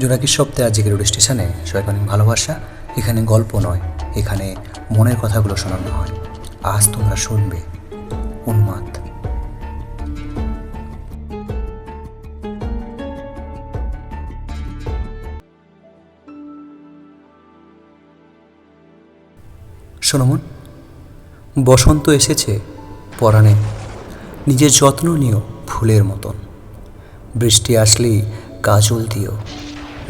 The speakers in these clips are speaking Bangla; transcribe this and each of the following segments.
জোনাকির সপ্তাহে আজকে রেডিও স্টেশনে সবাইকে অনেক ভালোবাসা। এখানে গল্প নয়, এখানে মনের কথাগুলো শোনানো হয়। আজ তোমরা শুনবে উন্মাদ। শোনমন বসন্ত এসেছে পরাণে। নিজের যত্ন নিও ফুলের মতন। বৃষ্টি আসলেই কাজল দিও।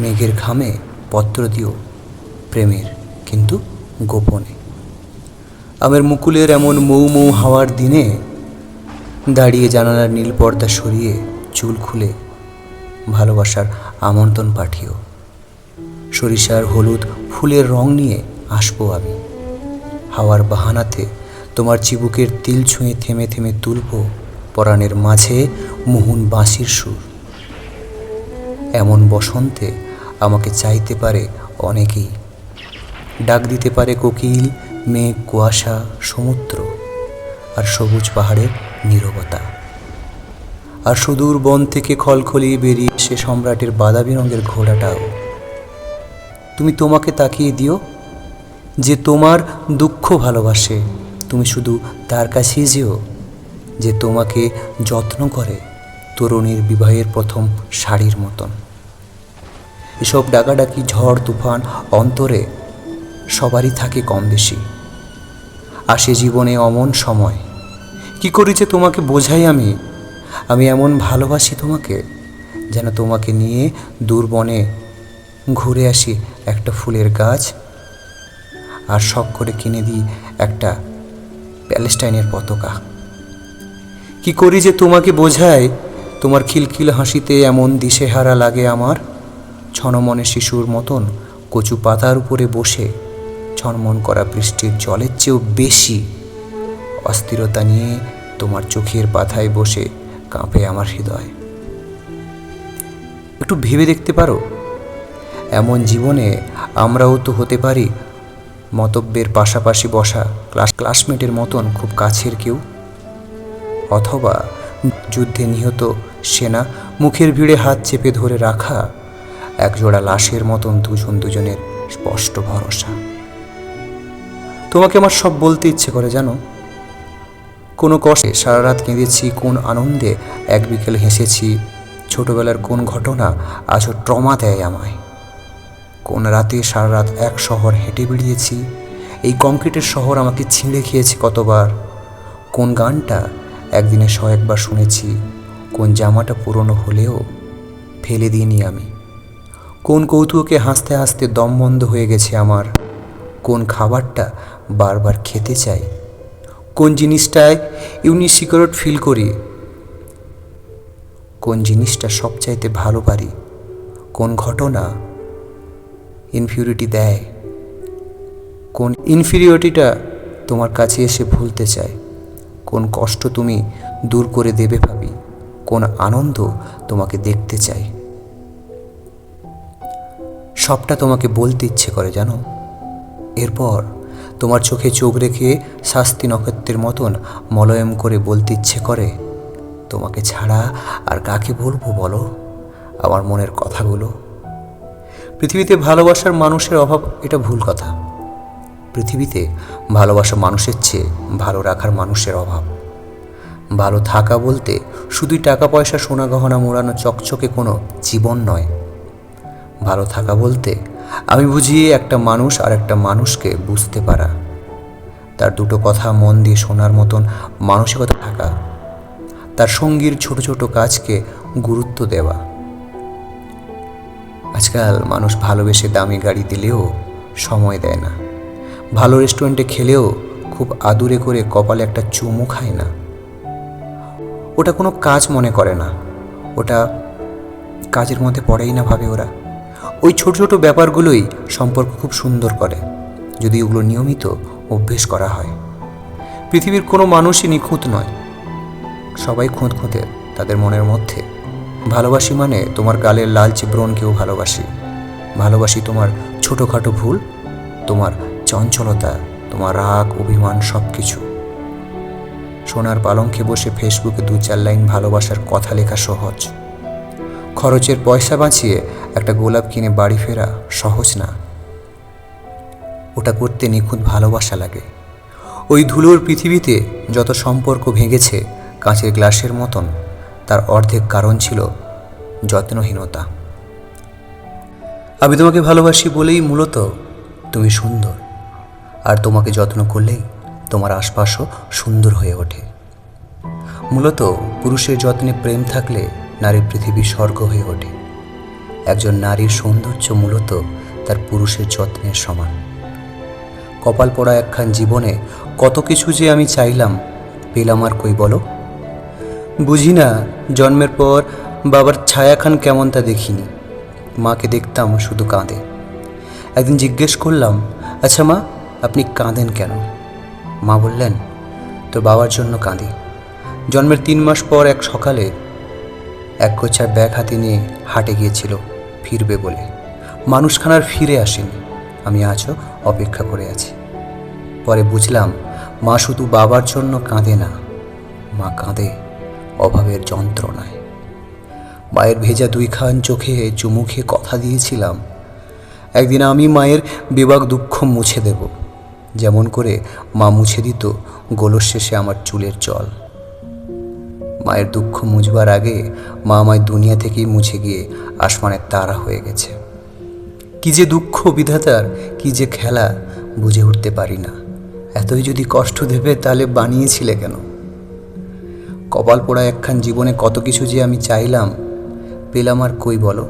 মেঘের ঘামে পত্র দিও প্রেমের, কিন্তু গোপনে। আমের মুকুলের এমন মৌ মৌ হাওয়ার দিনে দাঁড়িয়ে জানালার নীল পর্দা সরিয়ে চুল খুলে ভালোবাসার আমন্ত্রণ পাঠিও। সরিষার হলুদ ফুলের রং নিয়ে আসব আমি। হাওয়ার বাহানাতে তোমার চিবুকের তিল ছুঁয়ে থেমে থেমে তুলব পরাণের মাঝে মোহন বাঁশির সুর। এমন বসন্তে আমাকে চাইতে পারে অনেকেই। ডাক দিতে পারে কোকিল, মেঘ, কুয়াশা, সমুদ্র আর সবুজ পাহাড়ের নীরবতা। আর সুদূর বন থেকে খলখলিয়ে বেরিয়ে সে সম্রাটের বাদাবি রঙের ঘোড়াটাও। তুমি তোমাকে তাকিয়ে দিও যে তোমার দুঃখ ভালোবাসে। তুমি শুধু তার কাছেই যেও যে তোমাকে যত্ন করে তরুণীর বিবাহের প্রথম শাড়ির মতন। এসব ডাকাডাকি, ঝড়, তুফান অন্তরে সবারই থাকে কম বেশি আসে জীবনে অমন সময়। কি করি যে তোমাকে বোঝাই আমি? আমি এমন ভালোবাসি তোমাকে, যেন তোমাকে নিয়ে দূর বনে ঘুরে আসি একটা ফুলের গাছ আর শখ করে কিনে দিই একটা প্যালেস্টাইনের পতাকা। কি করি যে তোমাকে বোঝায় তোমার খিলখিল হাসিতে এমন দিশেহারা লাগে আমার? ছনমনে শিশুর মতন কচু পাতার উপরে বসে ছনমন করা বৃষ্টির জলের চেয়েও বেশি অস্থিরতা নিয়ে তোমার চোখের পাথায় বসে কাঁপে আমার হৃদয়। একটু ভেবে দেখতে পারো, এমন জীবনে আমরাও তো হতে পারি মতব্যের পাশাপাশি বসা ক্লাস ক্লাসমেটের মতন খুব কাছের কেউ। অথবা যুদ্ধে নিহত সেনা মুখের ভিড়ে হাত চেপে ধরে রাখা একজোড়া লাশের মতন দুজন দুজনের স্পষ্ট ভরসা। তোমাকে আমার সব বলতে ইচ্ছে করে, জানো? কোনো কষ্টে সারা রাত কেঁদেছি, কোন আনন্দে এক বিকেল হেসেছি, ছোটবেলার কোন ঘটনা আজও ট্রমা দেয় আমায়। কোন রাতে সারা রাত এক শহর হেঁটে বেরিয়েছি এই কংক্রিটের শহর আমাকে ছিঁড়ে খেয়েছে কতবার। কোন গানটা একদিনে শয়েকবার শুনেছি, কোন জামাটা পুরনো হলেও ফেলে দিইনি আমি। কোন কৌতুকে হাসতে হাসতে দম বন্ধ হয়ে গেছে আমার? কোন খাবারটা বারবার খেতে চাই? কোন জিনিসটায় ইউনি সিকিউরড ফিল করি? কোন জিনিসটা সবচাইতে ভালো পারি? কোন ঘটনা ইনফিউরিটি দেয়? কোন ইনফিরিয়রিটিটা তোমার কাছে এসে ভুলতে চায়? কোন কষ্ট তুমি দূর করে দেবে ভাবি? কোন আনন্দ তোমাকে দেখতে চাই সবটা তোমাকে বলতে ইচ্ছে করে, জানো? এরপর তোমার চোখে চোখ রেখে শাস্তি নক্ষত্রের মতন মলয়ম করে বলতে ইচ্ছে করে, তোমাকে ছাড়া আর কাকে বলব বলো আমার মনের কথাগুলো? পৃথিবীতে ভালোবাসার মানুষের অভাব, এটা ভুল কথা। পৃথিবীতে ভালোবাসা মানুষের চেয়ে ভালো রাখার মানুষের অভাব। ভালো থাকা বলতে শুধুই টাকা পয়সা সোনা গহনা মোড়ানো চকচকে কোনো জীবন নয়। ভালো থাকা বলতে আমি বুঝি একটা মানুষ আর একটা মানুষকে বুঝতে পারা। তার দুটো কথা মন দিয়ে শোনার মতন মানসিকতা থাকা। তার সঙ্গীর ছোট ছোট কাজকে গুরুত্ব দেওয়া। আজকাল মানুষ ভালোবেসে দামি গাড়ি দিলেও সময় দেয় না। ভালো রেস্টুরেন্টে খেলেও খুব আদুরে করে কপালে একটা চুমু খায় না। ওটা কোনো কাজ মনে করে না। ওটা কাজের মধ্যে পড়েই না ভাবে ওরা। ওই ছোট ছোট ব্যাপারগুলোই সম্পর্ক খুব সুন্দর করে, যদি ওগুলো নিয়মিত অভ্যেস করা হয়। পৃথিবীর কোনো মানুষই নিখুঁত নয়। সবাই খুঁত খুঁতে তাদের মনের মধ্যে, ভালোবাসি মানে তোমার গালের লালচে ব্রণকেও ভালোবাসি। ভালোবাসি তোমার ছোটোখাটো ভুল, তোমার চঞ্চলতা, তোমার রাগ, অভিমান সব কিছু সোনার পালঙ্কে বসে ফেসবুকে দু চার লাইন ভালোবাসার কথা লেখা সহজ। খরচের পয়সা বাঁচিয়ে একটা গোলাপ কিনে বাড়ি ফেরা সহজ না। ওটা করতে নিখুঁত ভালোবাসা লাগে। ওই ধুলোর পৃথিবীতে যত সম্পর্ক ভেঙেছে কাঁচের গ্লাসের মতন, তার অর্ধেক কারণ ছিল যত্নহীনতা। আমি তোমাকে ভালোবাসি বলেই মূলত তুমি সুন্দর, আর তোমাকে যত্ন করলেই তোমার আশপাশও সুন্দর হয়ে ওঠে। মূলত পুরুষের যত্নে প্রেম থাকলে নারীর পৃথিবী স্বর্গ হয়ে ওঠে। একজন নারীর সৌন্দর্য মূলত তার পুরুষের যত্নের সমান। কপাল পড়া একখান জীবনে কত কিছু যে আমি চাইলাম, পেলাম আর কই বলো? বুঝি না জন্মের পর বাবার ছায়াখান কেমন তা দেখিনি। মাকে দেখতাম শুধু কাঁদে। একদিন জিজ্ঞেস করলাম আচ্ছা মা, আপনি কাঁদেন কেন? মা বললেন, তোর বাবার জন্য কাঁদি। জন্মের তিন মাস পর এক সকালে এক গোছার ব্যাগ হাতে নিয়ে হাটে গিয়েছিল। ফিরবে বলে। মানুষখানার ফিরে আসেনি। আমি আজও অপেক্ষা করে আছি। পরে বুঝলাম, মা শুধু বাবার জন্য কাঁদে না, মা কাঁদে অভাবের যন্ত্রণায়। মায়ের ভেজা দুইখান চোখে চুমুখে কথা দিয়েছিলাম, একদিন আমি মায়ের বিবাক দুঃখ মুছে দেব। যেমন করে মা মুছে দিত গোলর শেষে আমার চুলের জল। মায়ের দুঃখ মুছবার আগে মা আমায় দুনিয়া থেকেই মুছে গিয়ে আসমানের তারা হয়ে গেছে। কি যে দুঃখ বিধাতার, কি যে খেলা বুঝে উঠতে পারি না। এতই যদি কষ্ট দেবে, তাহলে বানিয়েছিলে কেন? কপাল পোড়া একখান জীবনে কত কিছু যে আমি চাইলাম, পেলাম আর কই বলো?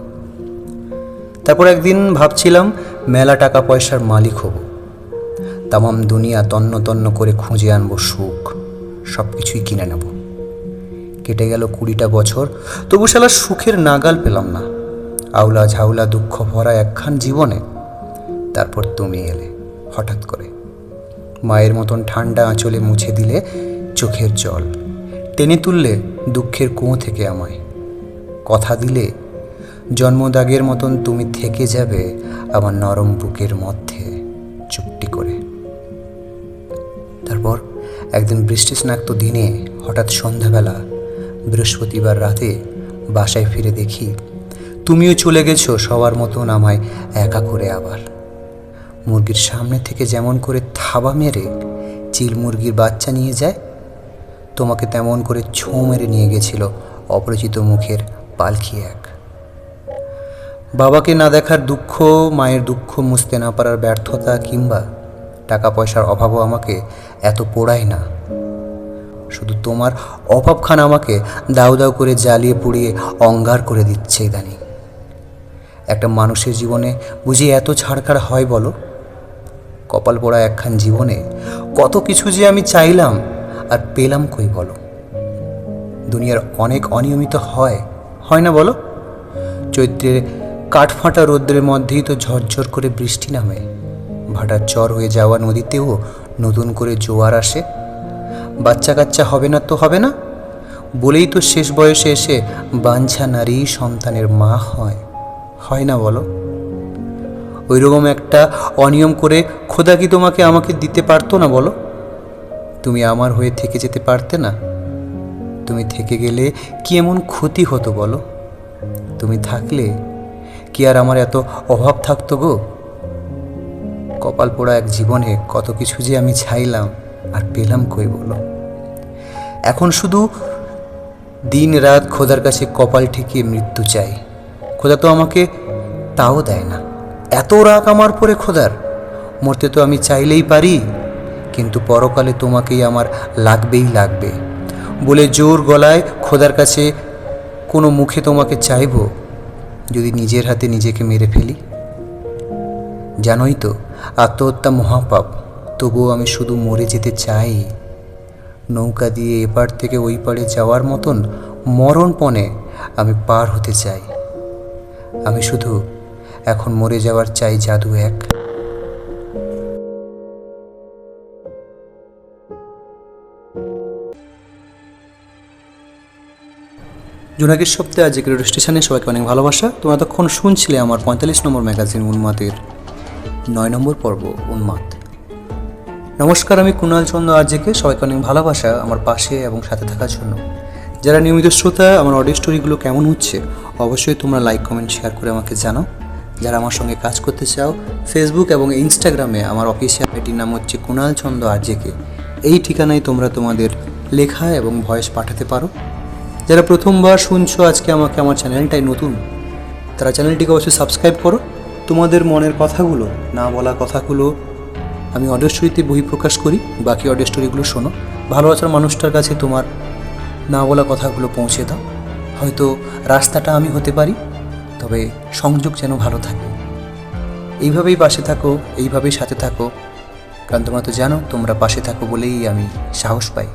তারপর একদিন ভাবছিলাম, মেলা টাকা পয়সার মালিক হব। তামাম দুনিয়া তন্ন তন্ন করে খুঁজে আনব, সুখ সব কিছুই কিনে নেব। কেটে গেল কুড়িটা বছর। তবু শালা সুখের নাগাল পেলাম না। আউলা ঝাউলা দুঃখ ভরা একখান জীবনে। তারপর তুমি এলে, হঠাৎ করে। মায়ের মতন ঠান্ডা আঁচলে মুছে দিলে চোখের জল। টেনে তুললে দুঃখের কুঁয়ো থেকে আমায়। কথা দিলে, জন্মদাগের মতন তুমি থেকে যাবে আমার নরম বুকের মধ্যে চুপটি করে। তারপর একদিন বৃষ্টি স্নাক্ত দিনে হঠাৎ সন্ধ্যাবেলা বৃহস্পতিবার রাতে বাসায় ফিরে দেখি, তুমিও চলে গেছো সবার মতন আমায় একা করে আবার। মুরগির সামনে থেকে যেমন করে থাবা মেরে চিল মুরগির বাচ্চা নিয়ে যায়, তোমাকে তেমন করে ছোঁ মেরে নিয়ে গেছিল অপরিচিত মুখের পালকি এক। বাবাকে না দেখার দুঃখ, মায়ের দুঃখ মুছতে না পারার ব্যর্থতা কিংবা টাকা পয়সার অভাবও আমাকে এত পোড়ায় না। শুধু তোমার অভাবখানা আমাকে দাউ দাউ করে জ্বালিয়ে পুড়িয়ে অঙ্গার করে দিচ্ছে ইদানি। একটা মানুষের জীবনে বুঝি এত ছাড়খাড় হয় বলো? কপাল পোড়া একখান জীবনে কত কিছু যে আমি চাইলাম আর পেলাম কই বলো? দুনিয়ার অনেক অনিয়মিত হয় হয় না বলো? চৈত্রের কাঠফাঁটা রৌদ্রের মধ্যেই তো ঝরঝর করে বৃষ্টি নামে। ভাটার চর হয়ে যাওয়া নদীতেও নতুন করে জোয়ার আসে। বাচ্চা কাচ্চা হবে না তো হবে না? বলেই তো শেষ বয়সে এসে বাঞ্ছা নারী সন্তানের মা হয়। হয় না বলো? ওইরকম একটা অনিয়ম করে খোদা কি তোমাকে আমাকে দিতে পারতো না বলো? তুমি আমার হয়ে থেকে যেতে পারতে না। তুমি থেকে গেলে কি এমন ক্ষতি হতো বলো? তুমি থাকলে কি আর আমার এত অভাব থাকতো গো? কপাল পোড়া এক জীবনে কত কিছু যে আমি চাইলাম আর পেলাম কই বলো? এখন শুধু দিন রাত খোদার কাছে কপাল ঠেকিয়ে মৃত্যু চাই। খোদা তো আমাকে তাও দেয় না। এত রাগ আমার পরে খোদার। মরতে তো আমি চাইলেই পারি, কিন্তু পরকালে তোমাকেই আমার লাগবেই লাগবে। বলে জোর গলায় খোদার কাছে কোনো মুখে তোমাকে চাইব, যদি নিজের হাতে নিজেকে মেরে ফেলি? জানোই তো, আত্মহত্যা মহাপাপ। তবুও আমি শুধু মরে যেতে চাই। নৌকা দিয়ে এপার থেকে ওই পারে যাওয়ার মতন মরণপণে আমি পার হতে চাই। আমি শুধু এখন মরে যাওয়ার চাই জাদু এক। জোনাকির সপ্তাহে আজকে রেডিও স্টেশনে সবাইকে অনেক ভালোবাসা। তোমরা তখন শুনছিলে আমার পঁয়তাল্লিশ নম্বর ম্যাগাজিন উন্মাদের নয় নম্বর পর্ব উন্মাদ। নমস্কার, আমি কুণাল চন্দ্র আজকে সবাইকে অনেক ভালোবাসা আমার পাশে এবং সাথে থাকার জন্য। যারা নিয়মিত শ্রোতা, আমার অডিও স্টোরিগুলো কেমন হচ্ছে, অবশ্যই তোমরা লাইক কমেন্ট শেয়ার করে আমাকে জানাও। যারা আমার সঙ্গে কাজ করতে চাও ফেসবুক এবং ইনস্টাগ্রামে আমার অফিসিয়াল আইডির নাম হচ্ছে কুণাল চন্দ্র আরজেকে এই ঠিকানায় তোমরা তোমাদের লেখা এবং ভয়েস পাঠাতে পারো। যারা প্রথমবার শুনছো, আজকে আমাকে আমার চ্যানেলটাই নতুন, তারা চ্যানেলটিকে অবশ্যই সাবস্ক্রাইব করো। তোমাদের মনের কথাগুলো, না বলা কথাগুলো আমি অডিও স্টোরিতে বই প্রকাশ করি, বাকি অডিও স্টোরিগুলো শোনো। ভালো ভালোবাসার মানুষটার কাছে তোমার না বলা কথাগুলো পৌঁছে দাও। হয়তো রাস্তাটা আমি হতে পারি, তবে সংযোগ যেন ভালো থাকে। এইভাবেই পাশে থাকো, এইভাবেই সাথে থাকো। কারণ তোমরা তো জানো, তোমরা পাশে থাকো বলেই আমি সাহস পাই।